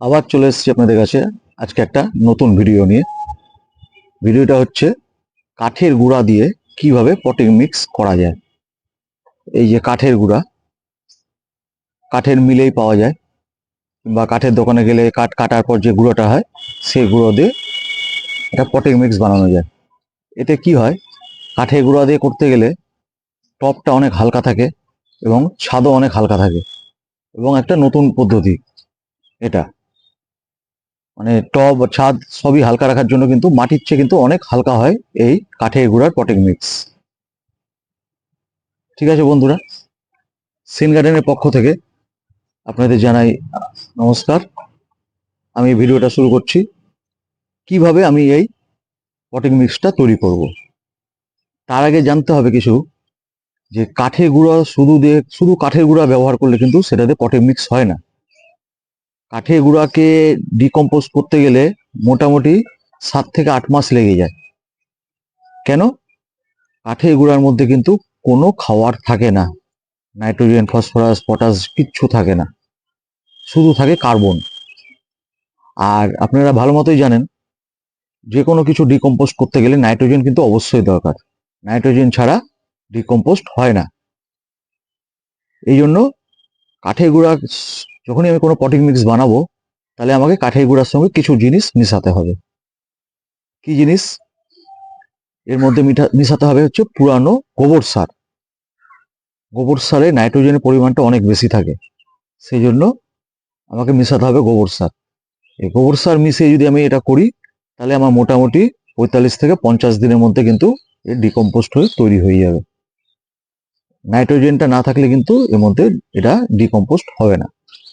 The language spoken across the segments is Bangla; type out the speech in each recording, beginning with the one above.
আবার চলে এসেছি আপনাদের কাছে। আজকে একটা নতুন ভিডিও নিয়ে। ভিডিওটা হচ্ছে কাঠের গুঁড়া দিয়ে কীভাবে পটিং মিক্স করা যায়। এই যে কাঠের গুঁড়া, কাঠের মিলেই পাওয়া যায়। বা কাঠের দোকানে গেলে কাঠ কাটার পর যে গুঁড়োটা হয়, সেই গুঁড়ো দিয়ে একটা পটিং মিক্স বানানো যায়। এতে কি হয়, কাঠের গুঁড়া দিয়ে করতে গেলে টপটা অনেক হালকা থাকে এবং ছাদও অনেক হালকা থাকে। এবং একটা নতুন পদ্ধতি, এটা। মানে টব, ছাদ সবই হালকা রাখার জন্য কিন্তু মাটির চেয়ে কিন্তু অনেক হালকা হয় এই কাঠের গুঁড়ার পটিং মিক্স। ঠিক আছে বন্ধুরা, সিন গার্ডেনের পক্ষ থেকে আপনাদের জানাই নমস্কার। আমি ভিডিওটা শুরু করছি, কীভাবে আমি এই পটিং মিক্সটা তৈরি করব? তার আগে জানতে হবে কিছু, যে কাঠের গুঁড়া শুধু দিয়ে, শুধু কাঠের গুঁড়া ব্যবহার করলে কিন্তু সেটাতে পটিং মিক্স হয় না। কাঠের গুঁড়াকে ডিকম্পোজ করতে গেলে মোটামুটি সাত থেকে আট মাস লেগে যায়। কেন? কাঠের গুঁড়ার মধ্যে কিন্তু কোনো খাওয়ার থাকে না। নাইট্রোজেন, ফসফরাস, পটাশ কিচ্ছু থাকে না। শুধু থাকে কার্বন। আর আপনারা ভালো মতোই জানেন যে কোনো কিছু ডিকম্পোজ করতে গেলে নাইট্রোজেন কিন্তু অবশ্যই দরকার। নাইট্রোজেন ছাড়া ডিকম্পোস্ট হয় না। এই জন্য কাঠের গুঁড়া যখনই আমি কোনো পটিং মিক্স বানাবো, তাহলে আমাকে কাঠের গুঁড়ার সঙ্গে কিছু জিনিস মিশাতে হবে। কি জিনিস? এর মধ্যে মিঠা- মিশাতে হবে হচ্ছে পুরানো গোবর সার। গোবর সারে নাইট্রোজেনের পরিমাণটা অনেক বেশি থাকে। সেই জন্য আমাকে মিশাতে হবে গোবর সার। এই গোবর সার মিশিয়ে যদি আমি এটা করি, তাহলে আমার মোটামুটি পঁয়তাল্লিশ থেকে পঞ্চাশ দিনের মধ্যে কিন্তু এর ডিকম্পোস্ট হয়ে তৈরি হয়ে যাবে। নাইট্রোজেনটা না থাকলে কিন্তু এর মধ্যে এটা ডিকম্পোস্ট হবে না।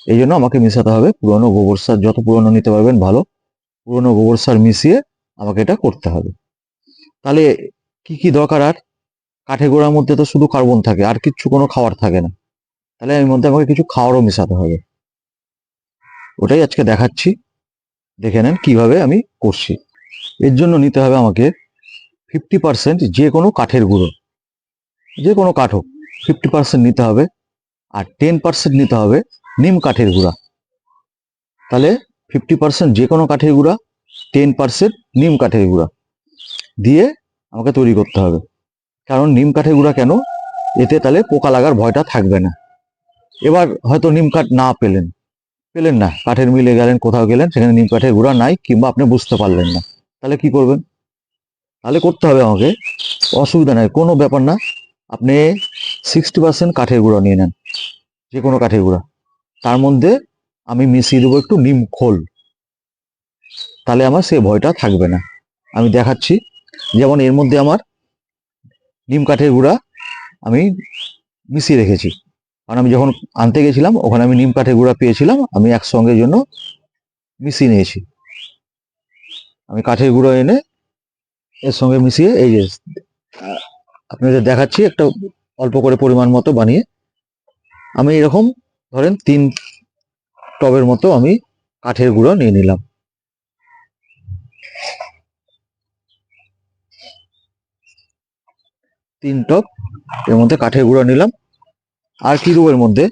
এই জন্য আমাকে মিশাতে হবে। পুরনো গোবর সার যত পুরনো নিতে পারবেন, ভালো। পুরনো গোবর সার মিশিয়ে আমাকে এটা করতে হবে। তাহলে কি কি দরকার? আর কাঠে গোড়ার মধ্যে তো শুধু কার্বন থাকে, আর কিচ্ছু কোনো খাবার থাকে না। তাহলে এর মধ্যে আমাকে কিছু খাওয়ারও মেশাতে হবে। ওটাই আজকে দেখাচ্ছি। দেখে নেন কীভাবে আমি করছি। এর জন্য নিতে হবে আমাকে ফিফটি পার্সেন্ট যে কোনো কাঠের গুঁড়ো। যে কোনো কাঠ হোক ফিফটি পার্সেন্ট নিতে হবে। আর টেন পার্সেন্ট নিতে হবে নিম কাঠের গুঁড়া। তাহলে ফিফটি পার্সেন্ট যে কোনো কাঠের গুঁড়া টেন পার্সেন্ট নিম কাঠের গুঁড়া দিয়ে আমাকে তৈরি করতে হবে। কারণ নিম কাঠের গুঁড়া কেন? এতে তাহলে পোকা লাগার ভয়টা থাকবে না। এবার হয়তো নিম কাঠ না পেলেন। পেলেন না, কাঠের মিলে গেলেন, কোথাও গেলেন, সেখানে নিম কাঠের গুঁড়া নাই, কিংবা আপনি বুঝতে পারলেন না। তাহলে কি করবেন? তাহলে করতে হবে আমাকে, অসুবিধা নাই, কোনো ব্যাপার না। আপনি সিক্সটি পার্সেন্ট কাঠের গুঁড়া নিয়ে নেন যে কোনো কাঠের গুঁড়া। তার মধ্যে আমি মিশিয়ে দেবো একটু নিম খোল। তাহলে আমার সে ভয়টা থাকবে না। আমি দেখাচ্ছি। যেমন এর মধ্যে আমার নিম কাঠের গুঁড়া আমি মিশিয়ে রেখেছি। কারণ আমি যখন আনতে গেছিলাম, ওখানে আমি নিম কাঠের গুঁড়া পেয়েছিলাম, আমি একসঙ্গে জন্য মিশিয়ে নিয়েছি। আমি কাঠের গুঁড়ো এনে এর সঙ্গে মিশিয়ে এই যে আপনাদের দেখাচ্ছি, একটা অল্প করে পরিমাণ মতো বানিয়ে। আমি এরকম ধরেন তিন টবের মতো আমি কাঠের গুঁড়ো নিয়ে নিলাম। তিন টব এর মধ্যে কাঠের গুঁড়ো নিলাম। আর কি দেবো এর মধ্যে?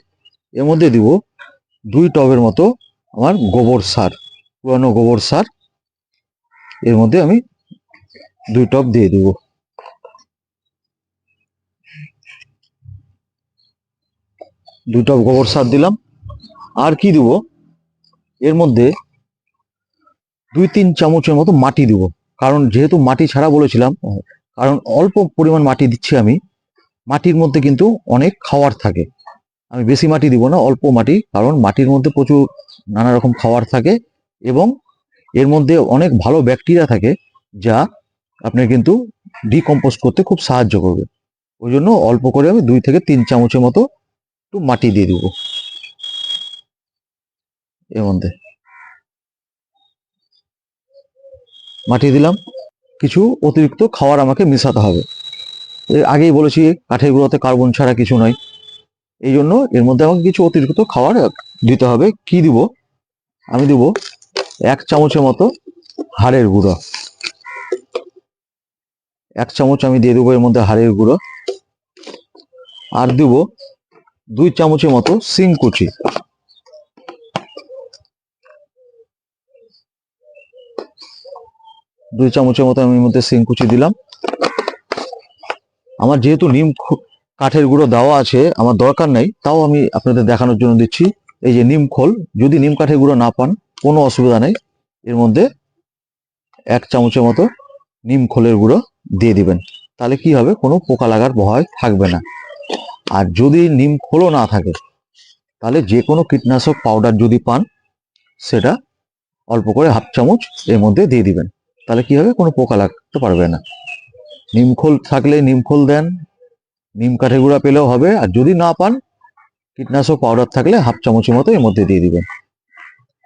এর মধ্যে দিব দুই টবের মতো আমার গোবর সার, পুরানো গোবর সার। এর মধ্যে আমি দুই টব দিয়ে দেবো। দুই টব গোবর সার দিলাম। আর কি দিব? এর মধ্যে দুই তিন চামচের মতো মাটি দিব। কারণ যেহেতু মাটি ছাড়া বলেছিলাম, কারণ অল্প পরিমাণ মাটি দিচ্ছি আমি, মাটির মধ্যে কিন্তু অনেক খাওয়ার থাকে। আমি বেশি মাটি দিব না, অল্প মাটি, কারণ মাটির মধ্যে প্রচুর নানা রকম খাওয়ার থাকে এবং এর মধ্যে অনেক ভালো ব্যাকটেরিয়া থাকে যা আপনার কিন্তু ডিকম্পোস্ট করতে খুব সাহায্য করবে। ওই জন্য অল্প করে আমি দুই থেকে তিন চামচের মতো একটু মাটি দিয়ে দিব। এর মধ্যে। মাটি দিলাম। কিছু অতিরিক্ত খাবার আমাকে মিশাতে হবে। আগেই বলেছি, কাঠের গুঁড়োতে কার্বন ছাড়া কিছু নয়। এই জন্য এর মধ্যে আমাকে কিছু অতিরিক্ত খাবার দিতে হবে। কি দিব? আমি দিব এক চামচের মতো হাড়ের গুঁড়ো। এক চামচ আমি দিয়ে দেবো এর মধ্যে হাড়ের গুঁড়ো। আর দিব দুই চামচের মতো সিম কুচি। দুই চামচের মতো আমি মধ্যে সিম কুচি দিলাম। আমার যেহেতু নিম কাঠের গুঁড়ো দেওয়া আছে, আমার দরকার নাই, তাও আমি আপনাদের দেখানোর জন্য দিচ্ছি। এই যে নিম খোল, যদি নিম কাঠের গুঁড়ো না পান, কোনো অসুবিধা নেই। এর মধ্যে এক চামচের মতো নিম খোলের গুঁড়ো দিয়ে দিবেন। তাহলে কি হবে? কোনো পোকা লাগার ভয় থাকবে না। আর যদি নিম খোলও না থাকে, তাহলে যে কোনো কীটনাশক পাউডার যদি পান, সেটা অল্প করে হাফ চামচ এর মধ্যে দিয়ে দিবেন। তাহলে কি হবে? কোনো পোকা লাগতে পারবে না। নিমখোল থাকলে নিমখোল দেন, নিম কাঠের গুঁড়া পেলেও হবে। আর যদি না পান, কীটনাশক পাউডার থাকলে হাফ চামচের মতো এর মধ্যে দিয়ে দিবেন।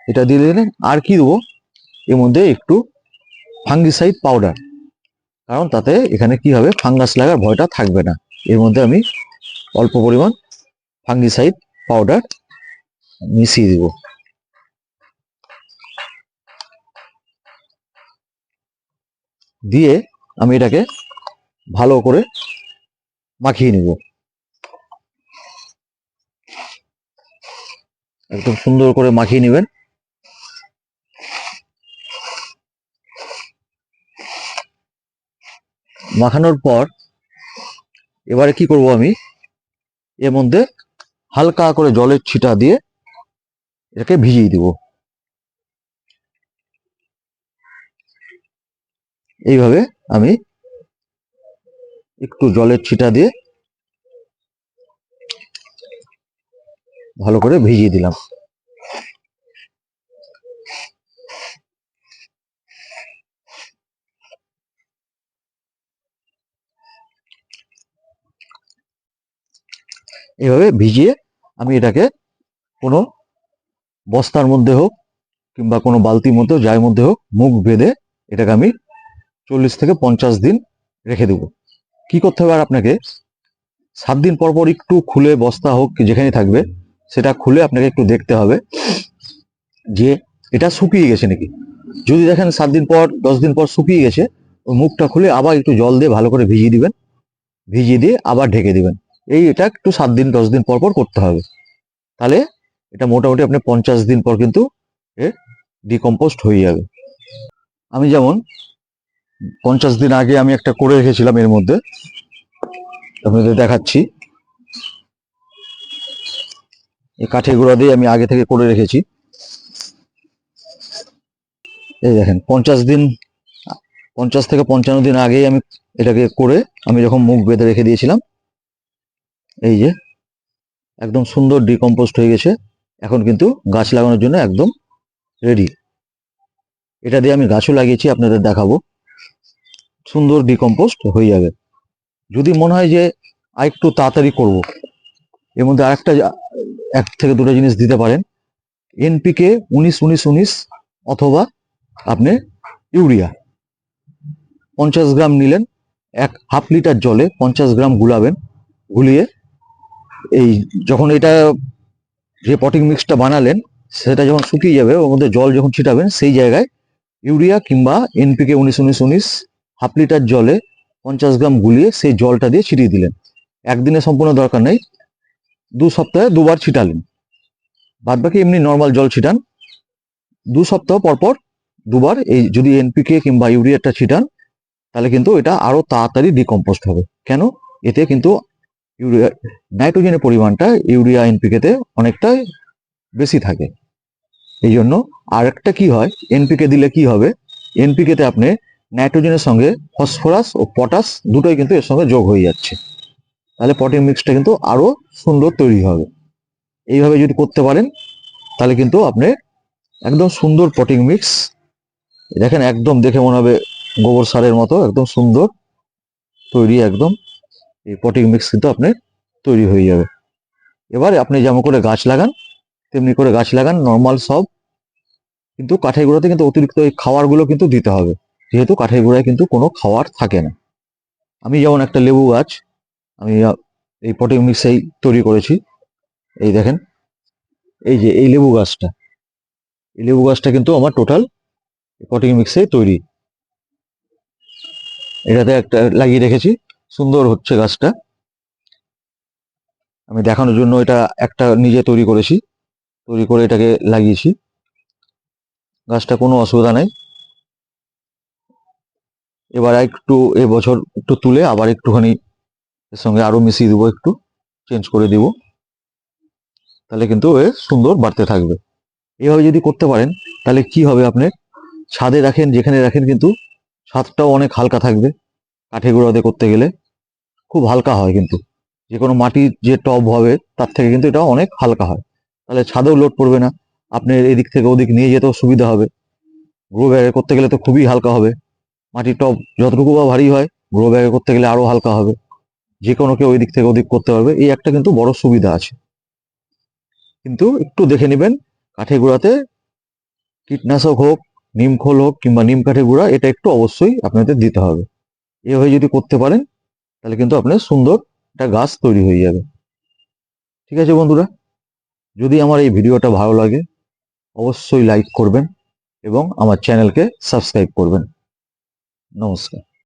এটা দিয়ে দিলেন আর কি দেবো? এর মধ্যে একটু ফাঙ্গিসাইড পাউডার কারণ তাতে এখানে কি হবে? ফাঙ্গাস লাগার ভয়টা থাকবে না। এর মধ্যে আমি অল্প পরিমাণ ফাঙ্গিসাইড পাউডার মিশিয়ে দিব। দিয়ে আমি এটাকে ভালো করে মাখিয়ে নিব। একদম সুন্দর করে মাখিয়ে নেবেন। মাখানোর পর এবারে কি করব আমি? এর মধ্যে হালকা করে জলের ছিটা দিয়ে এটাকে ভিজিয়ে দিব। এইভাবে আমি একটু জলের ছিটা দিয়ে ভালো করে ভিজিয়ে দিলাম। এইভাবে ভিজিয়ে আমি এটাকে কোনো বস্তার মধ্যে হোক কিংবা কোনো বালতির মধ্যে যার মধ্যে হোক, মুখ বেঁধে এটাকে আমি চল্লিশ থেকে পঞ্চাশ দিন রেখে দেবো। কি করতে হবে আর আপনাকে? সাত দিন পর পর একটু খুলে বস্তা হোক যেখানে থাকবে, সেটা খুলে আপনাকে একটু দেখতে হবে যে এটা শুকিয়ে গেছে নাকি। যদি দেখেন সাত দিন পর, দশ দিন পর শুকিয়ে গেছে, ওই মুখটা খুলে আবার একটু জল দিয়ে ভালো করে ভিজিয়ে দিবেন। ভিজিয়ে দিয়ে আবার ঢেকে দিবেন। এই এটা একটু সাত দিন, দশ দিন পর পর করতে হবে। তাহলে এটা মোটামুটি আপনি পঞ্চাশ দিন পর কিন্তু এ ডিকম্পোস্ট হয়ে যাবে। আমি যেমন পঞ্চাশ দিন আগে আমি একটা করে রেখেছিলাম এর মধ্যে। আপনাদের দেখাচ্ছি। এই কাঠের গুঁড়া দিয়ে আমি আগে থেকে করে রেখেছি। এই দেখেন, পঞ্চাশ দিন, পঞ্চাশ থেকে পঞ্চান্ন দিন আগেই আমি এটাকে করে আমি যখন মুখ বেঁধে রেখে দিয়েছিলাম এই যে, একদম সুন্দর ডিকম্পোস্ট হয়ে গেছে। এখন কিন্তু গাছ লাগানোর জন্য একদম রেডি এটা দিয়ে আমি গাছও লাগিয়েছি, আপনাদের দেখাবো। সুন্দর ডিকম্পোস্ট হয়ে যাবে। যদি মনে হয় যে আর একটু তাড়াতাড়ি করব, এর মধ্যে আরেকটা এক থেকে দুটো জিনিস দিতে পারেন। এনপিকে উনিশ উনিশ উনিশ অথবা আপনি ইউরিয়া। পঞ্চাশ গ্রাম নিলেন, এক হাফ লিটার জলে পঞ্চাশ গ্রাম গুলাবেন, গুলিয়ে এই যখন এটা যে পটিং মিক্সটা বানালেন, সেটা যখন শুকিয়ে যাবে, ওর মধ্যে জল যখন ছিটাবেন, সেই জায়গায় ইউরিয়া কিংবা এনপিকে উনিশ উনিশ উনিশ হাফ লিটার জলে পঞ্চাশ গ্রাম গুলিয়ে সেই জলটা দিয়ে ছিটিয়ে দিলেন। একদিনে সম্পূর্ণ দরকার নেই। দু সপ্তাহে দুবার ছিটালেন। বাদ বাকি এমনি নর্মাল জল ছিটান। দু সপ্তাহ পর পর দুবার এই যদি এনপিকে কিংবা ইউরিয়াটা ছিটান, তাহলে কিন্তু এটা আরও তাড়াতাড়ি ডিকম্পোস্ট হবে। কেন? এতে কিন্তু ইউরিয়া, নাইট্রোজেনের পরিমাণটা ইউরিয়া এনপিকেতে অনেকটাই বেশি থাকে। এই জন্য আর একটা কি হয় এনপিকে দিলে কি হবে? এনপিকেতে আপনি নাইট্রোজেনের সঙ্গে ফসফরাস ও পটাশ দুটোই কিন্তু এর সঙ্গে যোগ হয়ে যাচ্ছে। তাহলে পটিং মিক্সটা কিন্তু আরও সুন্দর তৈরি হবে। এইভাবে যদি করতে পারেন, তাহলে কিন্তু আপনি একদম সুন্দর পটিং মিক্স দেখেন একদম দেখে মনে হবে গোবর সারের মতো একদম সুন্দর তৈরি, একদম এই পটিং মিক্স কিন্তু আপনার তৈরি হয়ে যাবে। এবারে আপনি যেমন করে গাছ লাগান, তেমনি করে গাছ লাগান নর্মাল সব। কিন্তু কাঠের গুঁড়োতে কিন্তু অতিরিক্ত এই খাওয়ারগুলো কিন্তু দিতে হবে। যেহেতু কাঠের গুঁড়ায় কিন্তু কোনো খাওয়ার থাকে না। আমি যেমন একটা লেবু গাছ, আমি এই পটিং মিক্সেই তৈরি করেছি। এই দেখেন, এই যে এই লেবু গাছটা। এই লেবু গাছটা কিন্তু আমার টোটাল পটিং মিক্সেই তৈরি। এটাতে একটা লাগিয়ে রেখেছি। সুন্দর হচ্ছে গাছটা। আমি দেখানোর জন্য এটা একটা নিজে তৈরি করেছি। তৈরি করে এটাকে লাগিয়েছি। গাছটা কোনো অসুবিধা নেই। এবার একটু এবছর একটু তুলে আবার একটুখানি এর সঙ্গে আরও মিশিয়ে দেবো একটু চেঞ্জ করে দিব। তাহলে কিন্তু এ সুন্দর বাড়তে থাকবে। এইভাবে যদি করতে পারেন, তাহলে কি হবে আপনার? ছাদে রাখেন, যেখানে রাখেন কিন্তু ছাদটাও অনেক হালকা থাকবে। কাঠে গুঁড়োতে করতে গেলে খুব হালকা হয় কিন্তু। যে কোনো মাটির যে টব হবে, তার থেকে কিন্তু এটা অনেক হালকা হয়। তাহলে ছাদেও লোড পড়বে না। আপনার এদিক থেকে ওদিক নিয়ে যেতেও সুবিধা হবে। গ্রো ব্যাগে করতে গেলে তো খুবই হালকা হবে। মাটির টব যতটুকু বা ভারী হয় গ্রো ব্যাগে করতে গেলে আরও হালকা হবে। যে কোনো কেউ ওই দিক থেকে ওদিক করতে পারবে। এই একটা কিন্তু বড় সুবিধা আছে। কিন্তু একটু দেখে নেবেন কাঠে গুঁড়াতে কীটনাশক হোক, নিম খোল হোক কিংবা নিম কাঠে গুঁড়া, এটা একটু অবশ্যই আপনাদের দিতে হবে। এভাবে যদি করতে পারেন, তাহলে কিন্তু আপনার সুন্দর একটা গাছ তৈরি হয়ে যাবে। ঠিক আছে বন্ধুরা? যদি আমার এই ভিডিওটা ভালো লাগে, অবশ্যই লাইক করবেন এবং আমার চ্যানেলকে সাবস্ক্রাইব করবেন। নমস্কার।